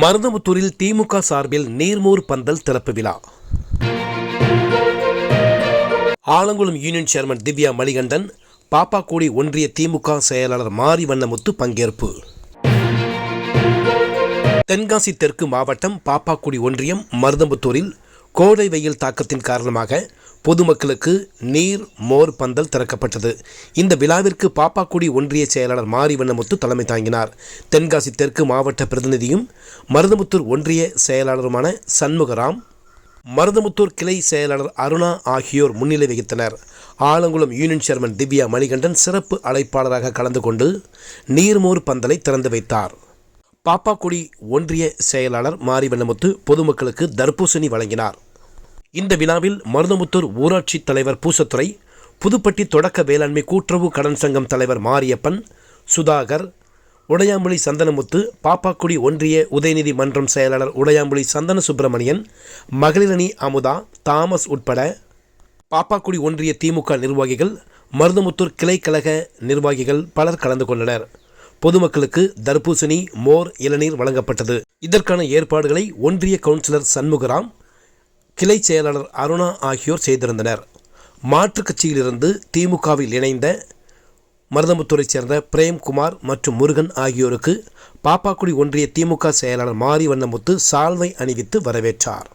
மருதமுத்தூரில் திமுக சார்பில் நீர்மூர் பந்தல் திறப்பு விழா. ஆலங்குளம் யூனியன் சேர்மன் திவ்யா மணிகண்டன் பாப்பாக்குடி ஒன்றிய திமுக செயலாளர் மாரி வண்ணமுத்து பங்கேற்பு. தென்காசி தெற்கு மாவட்டம் பாப்பாக்குடி ஒன்றியம் மருதம்புத்தூரில் கோடை வெயில் தாக்கத்தின் காரணமாக பொதுமக்களுக்கு நீர் மோர் பந்தல் திறக்கப்பட்டது. இந்த விழாவிற்கு பாப்பாக்குடி ஒன்றிய செயலாளர் மாரி வண்ணமுத்து தலைமை தாங்கினார். தென்காசி தெற்கு மாவட்ட பிரதிநிதியும் மருதமுத்தூர் ஒன்றிய செயலாளருமான சண்முகராம் மருதமுத்தூர் கிளை செயலாளர் அருணா ஆகியோர் முன்னிலை வகித்தனர். ஆலங்குளம் யூனியன் சேர்மன் திவ்யா மணிகண்டன் சிறப்பு அழைப்பாளராக கலந்து கொண்டு நீர்மோர் பந்தலை திறந்து வைத்தார். பாப்பாக்குடி ஒன்றிய செயலாளர் மாரிவண்ணமுத்து பொதுமக்களுக்கு தர்பூசணி வழங்கினார். இந்த விழாவில் மருதமுத்தூர் ஊராட்சி தலைவர் பூசத்துறை புதுப்பட்டி தொடக்க வேளாண்மை கூட்டுறவு கடன் சங்கம் தலைவர் மாரியப்பன் சுதாகர் உடையாம்புலி சந்தனமுத்து பாப்பாக்குடி ஒன்றிய உதயநிதி மன்றம் செயலாளர் உடையாம்புலி சந்தன சுப்பிரமணியன் மகளிரணி அமுதா தாமஸ் உட்பட பாப்பாக்குடி ஒன்றிய திமுக நிர்வாகிகள் மருதமுத்தூர் கிளைக்கழக நிர்வாகிகள் பலர் கலந்து கொண்டனர். பொதுமக்களுக்கு தர்பூசணி மோர் இளநீர் வழங்கப்பட்டது. இதற்கான ஏற்பாடுகளை ஒன்றிய கவுன்சிலர் சண்முகராம் கிளை செயலாளர் அருணா ஆகியோர் செய்திருந்தனர். மாற்றுக் கட்சியிலிருந்து திமுகவில் இணைந்த மருதமுத்தூரைச் சேர்ந்த பிரேம்குமார் மற்றும் முருகன் ஆகியோருக்கு பாப்பாக்குடி ஒன்றிய திமுக செயலாளர் மாரி வண்ணமுத்து சால்வை அணிவித்து வரவேற்றார்.